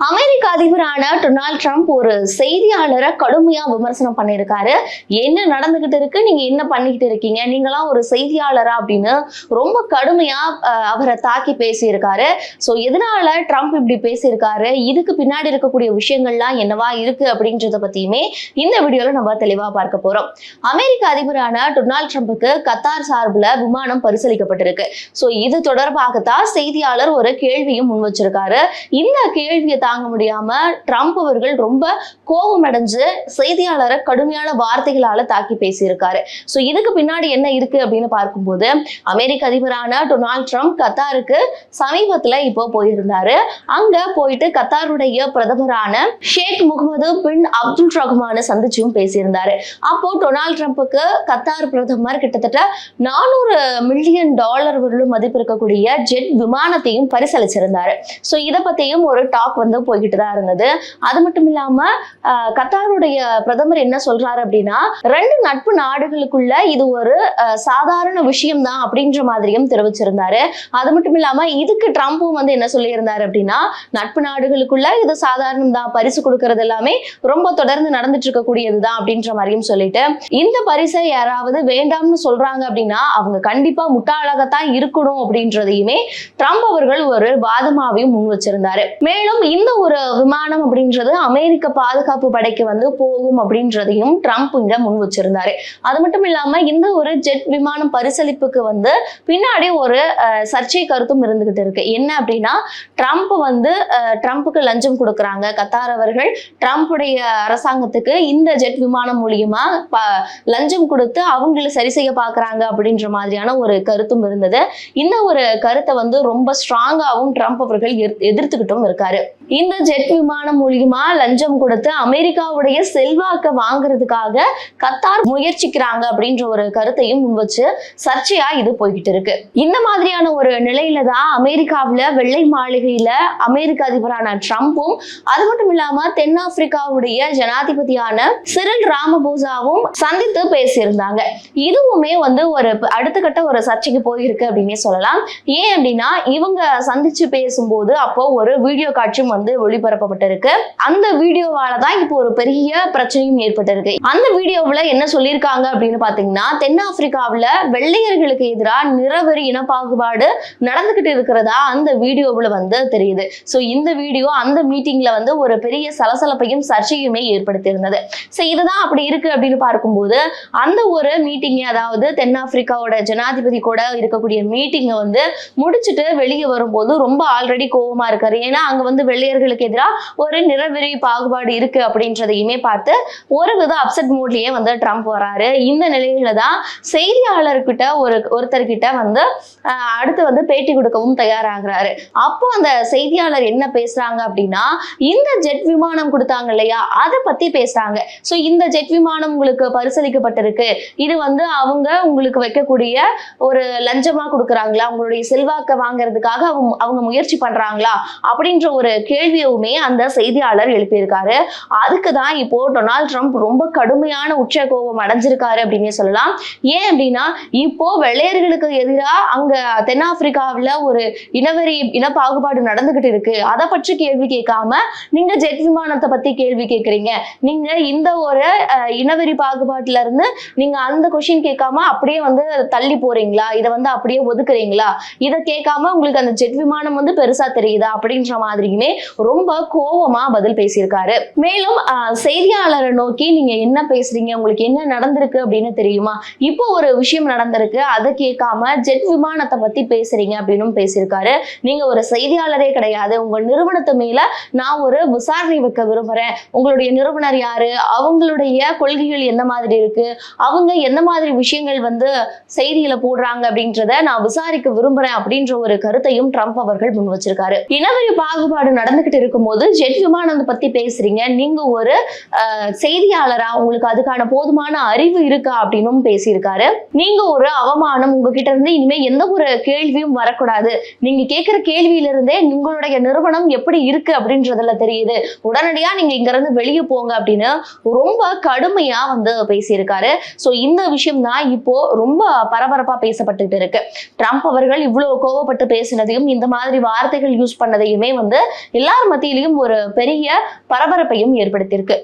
Ama அமெரிக்க அதிபரான Donald Trump ஒரு செய்தியாளரை கடுமையா விமர்சனம் பண்ணியிருக்காரு. என்ன நடந்துகிட்டு இருக்கு? நீங்க என்ன பண்ணிக்கிட்டு இருக்கீங்க? நீங்களாம் ஒரு செய்தியாளரா அப்படின்னு ரொம்ப கடுமையா அவரை தாக்கி பேசியிருக்காரு. ஸோ எதனால ட்ரம்ப் இப்படி பேசியிருக்காரு? இதுக்கு பின்னாடி இருக்கக்கூடிய விஷயங்கள்லாம் என்னவா இருக்கு அப்படின்றத பத்தியுமே இந்த வீடியோல நம்ம தெளிவா பார்க்க போறோம். அமெரிக்க அதிபரான டொனால்ட் ட்ரம்புக்கு கத்தார் சார்பில் விமானம் பரிசீலிக்கப்பட்டிருக்கு. ஸோ இது தொடர்பாகத்தான் செய்தியாளர் ஒரு கேள்வியும் முன் வச்சிருக்காரு. இந்த கேள்வியை தாங்க முடியாம ட்ரம்ப் அவர்கள் ரொம்ப கோபம் அடைஞ்சு செய்தியாளரை கடுமையான வார்த்தைகளால தாக்கி பேசியிருக்காரு. ஸோ இதுக்கு பின்னாடி என்ன இருக்கு அப்படின்னு பார்க்கும்போது அமெரிக்க அதிபரான டொனால்ட் ட்ரம்ப் கத்தாருக்கு சமீபத்துல இப்போ போயிருந்தாரு. அங்க போயிட்டு கத்தாருடைய பிரதமரான ஷேக் முகமது பின் அப்துல் ரஹ்மான சந்திச்சும் பேசியிருந்தாரு. அப்போ டொனால்ட் ட்ரம்ப்புக்கு கத்தார் பிரதமர் கிட்டத்தட்ட நானூறு மில்லியன் டாலர் வரலும் மதிப்பு இருக்கக்கூடிய ஜெட் விமானத்தையும் பரிசளிச்சிருந்தாரு. ஸோ இதை பத்தியும் ஒரு டாக் வந்து போய்கிட்டு தான் இருந்தது. அது மட்டும் இல்லாம கத்தாருடைய பிரதமர் என்ன சொல்றாரு அப்படின்னா ரெண்டு நட்பு நாடுகளுக்குள்ள இது ஒரு சாதாரண விஷயம் தான் அப்படின்ற மாதிரியும் தெரிவிச்சிருந்தாரு. அது மட்டும் இல்லாம இதுக்கு ட்ரம்ப்பும் வந்து என்ன சொல்லியிருந்தாரு அப்படின்னா நட்பு நாடுகளுக்குள்ள இது சாதாரணம் தான் பரிசு கொடுக்கறது எல்லாமே ரொம்ப தொடர்ந்து நடந்துட்டு இருக்கக்கூடியது தான் அப்படின்ற மாதிரியும் சொல்லிட்டு இந்த பரிசை யாராவது வேண்டாம்னு சொல்றாங்க அப்படின்னா அவங்க கண்டிப்பா முட்டாளாகத்தான் இருக்கணும் அப்படின்றதையுமே ட்ரம்ப் அவர்கள் ஒரு வாதமாவையும் முன் வச்சிருந்தாரு. மேலும் இந்த ஒரு விமானம் அப்படின்றது அமெரிக்க பாதுகாப்பு படைக்கு வந்து போகும் அப்படின்றதையும் ட்ரம்ப் இங்க முன் வச்சிருந்தாரு. அது மட்டும் இல்லாம இந்த ஒரு ஜெட் விமானம் பரிசளிப்புக்கு வந்து பின்னாடி ஒரு சர்ச்சை கருத்தும் இருந்துகிட்டு இருக்கு. என்ன அப்படின்னா ட்ரம்ப் வந்து ட்ரம்ப்புக்கு லஞ்சம் கொடுக்குறாங்க. கத்தார் அவர்கள் ட்ரம்ப்புடைய அரசாங்கத்துக்கு இந்த ஜெட் விமானம் மூலியமா ப- லஞ்சம் கொடுத்து அவங்கள சரி செய்ய பாக்குறாங்க அப்படின்ற மாதிரியான ஒரு கருத்தும் இருந்தது. இந்த ஒரு கருத்தை வந்து ரொம்ப ஸ்ட்ராங்காகவும் ட்ரம்ப் அவர்கள் எதிர்- எதிர்த்துக்கிட்டும் இருக்காரு. இந்த ஜெட் விமானம் மூலியமா லஞ்சம் கொடுத்து அமெரிக்காவுடைய செல்வாக்க வாங்குறதுக்காக கத்தார் முயற்சிக்கிறாங்க அப்படின்ற ஒரு கருத்தையும் முன்வச்சு சர்ச்சையா இது போய்கிட்டு இருக்கு. இந்த மாதிரியான ஒரு நிலையில தான் அமெரிக்காவில் வெள்ளை மாளிகையில அமெரிக்க அதிபரான ட்ரம்ப்பும் அது மட்டும் இல்லாம தென்னாப்பிரிக்காவுடைய ஜனாதிபதியான சிறில் ராமபோசாவும் சந்தித்து பேசியிருந்தாங்க. இதுவுமே வந்து ஒரு அடுத்த கட்ட ஒரு சர்ச்சைக்கு போயிருக்கு அப்படின்னே சொல்லலாம். ஏன் அப்படின்னா இவங்க சந்திச்சு பேசும்போது அப்போ ஒரு வீடியோ காட்சியும் வந்து ஒளிபரப்பப்பட்டிருக்கு. அந்த வீடியோவால தான் இப்போ ஒரு பெரிய பிரச்சனையும் ஏற்பட்டிருக்கு. அந்த வீடியோவில் என்ன சொல்லியிருக்காங்க அப்படின்னு பார்த்தீங்கன்னா தென்னாப்பிரிக்காவில் வெள்ளையர்களுக்கு எதிராக நிறவெறி இனப்பாகுபாடு நடந்துகிட்டு இருக்கிறதா அந்த வீடியோவில் வந்து தெரியுது. ஸோ இந்த வீடியோ அந்த மீட்டிங்ல வந்து ஒரு பெரிய சலசலப்பையும் சர்ச்சையுமே ஏற்படுத்தியிருந்தது. ஸோ இதுதான் அப்படி இருக்கு அப்படின்னு பார்க்கும்போது அந்த ஒரு மீட்டிங் அதாவது தென்னாப்பிரிக்காவோட ஜனாதிபதி கூட இருக்கக்கூடிய மீட்டிங்கை வந்து முடிச்சுட்டு வெளியே வரும்போது ரொம்ப ஆல்ரெடி கோவமா இருக்காரு. ஏன்னா அங்க வந்து வெள்ளை வெள்ளையர்களுக்கு எதிராக ஒரு நிறவெறி பாகுபாடு இருக்கு அப்படின்றதையுமே பார்த்து ஒரு வித அப்செட் மூட்லயே வந்து ட்ரம்ப் வராரு. இந்த நிலையில தான் செய்தியாளர்கிட்ட ஒரு ஒருத்தர்கிட்ட வந்து அடுத்து வந்து பேட்டி கொடுக்கவும் தயாராகிறாரு. அப்போ அந்த செய்தியாளர் என்ன பேசுறாங்க அப்படின்னா இந்த ஜெட் விமானம் கொடுத்தாங்க இல்லையா? அதை பத்தி பேசுறாங்க. ஸோ இந்த ஜெட் விமானம் உங்களுக்கு பரிசளிக்கப்பட்டிருக்கு இது வந்து அவங்க உங்களுக்கு வைக்கக்கூடிய ஒரு லஞ்சமா கொடுக்குறாங்களா? உங்களுடைய செல்வாக்க வாங்குறதுக்காக அவங்க அவங்க முயற்சி பண்றாங்களா? அப்படின்ற ஒரு கேள்வியுமே அந்த செய்தியாளர் எழுப்பியிருக்காரு. அதுக்கு தான் இப்போ டொனால்ட் ட்ரம்ப் ரொம்ப கடுமையான உச்ச கோபம் அடைஞ்சிருக்காரு அப்படின்னே சொல்லலாம். ஏன் அப்படின்னா இப்போ வெள்ளையர்களுக்கு எதிராக அங்க தென்னாப்பிரிக்காவில் ஒரு இனவெறி இன பாகுபாடு நடந்துகிட்டு இருக்கு. அதை பற்றி கேள்வி கேட்காம நீங்க ஜெட் விமானத்தை பத்தி கேள்வி கேட்குறீங்க. நீங்க இந்த ஒரு இனவெறி பாகுபாட்டுல இருந்து நீங்க அந்த கொஷின் கேட்காம அப்படியே வந்து தள்ளி போறீங்களா? இதை வந்து அப்படியே ஒதுக்குறீங்களா? இதை கேட்காம உங்களுக்கு அந்த ஜெட் விமானம் வந்து பெருசா தெரியுதா? அப்படின்ற மாதிரியுமே ரொம்ப கோபமா பதில் பேசியிருக்காரு. மேலும் செய்தியாளரை நோக்கி நீங்க என்ன பேசுறீங்க? உங்களுக்கு என்ன நடந்திருக்கு அப்படின்னு தெரியுமா? இப்போ ஒரு விஷயம் நடந்திருக்கு. அதை கேட்காம ஜெட் விமானத்தை பத்தி பேசுறீங்க அப்படின்னு பேசியிருக்காரு. நீங்க ஒரு செய்தியாளரே கிடையாது. உங்க நிறுவனத்து மேல நான் ஒரு விசாரணை வைக்க விரும்புறேன். உங்களுடைய நிறுவனர் யாரு? அவங்களுடைய கொள்கைகள் எந்த மாதிரி இருக்கு? அவங்க எந்த மாதிரி விஷயங்கள் வந்து செய்தியில போடுறாங்க அப்படின்றத நான் விசாரிக்க விரும்புறேன் அப்படின்ற ஒரு கருத்தையும் ட்ரம்ப் அவர்கள் முன் வச்சிருக்காரு. இனவெறி பாகுபாடு நட நடந்துகிட்டு இருக்கும்போது ஜெட் விமானத்தை பத்தி பேசுறீங்க. நீங்க ஒரு செய்தியாளரா உங்களுக்கு அதுக்கான போதுமான அறிவு இருக்கா அப்படின்னும் பேசியிருக்காரு. நீங்க ஒரு அவமானம் உங்ககிட்ட இருந்து இனிமே எந்த ஒரு கேள்வியும் வரக்கூடாது. நீங்க கேட்கிற கேள்வியில இருந்தே உங்களுடைய நிறுவனம் எப்படி இருக்கு அப்படின்றதுல தெரியுது. உடனடியா நீங்க இங்க இருந்து வெளியே போங்க அப்படின்னு ரொம்ப கடுமையா வந்து பேசியிருக்காரு. ஸோ இந்த விஷயம் தான் இப்போ ரொம்ப பரபரப்பா பேசப்பட்டுட்டு இருக்கு. ட்ரம்ப் அவர்கள் இவ்வளவு கோவப்பட்டு பேசினதையும் இந்த மாதிரி வார்த்தைகள் யூஸ் பண்ணதையுமே வந்து எல்லார் மத்தியிலையும் ஒரு பெரிய பரபரப்பையும் ஏற்படுத்தியிருக்கு.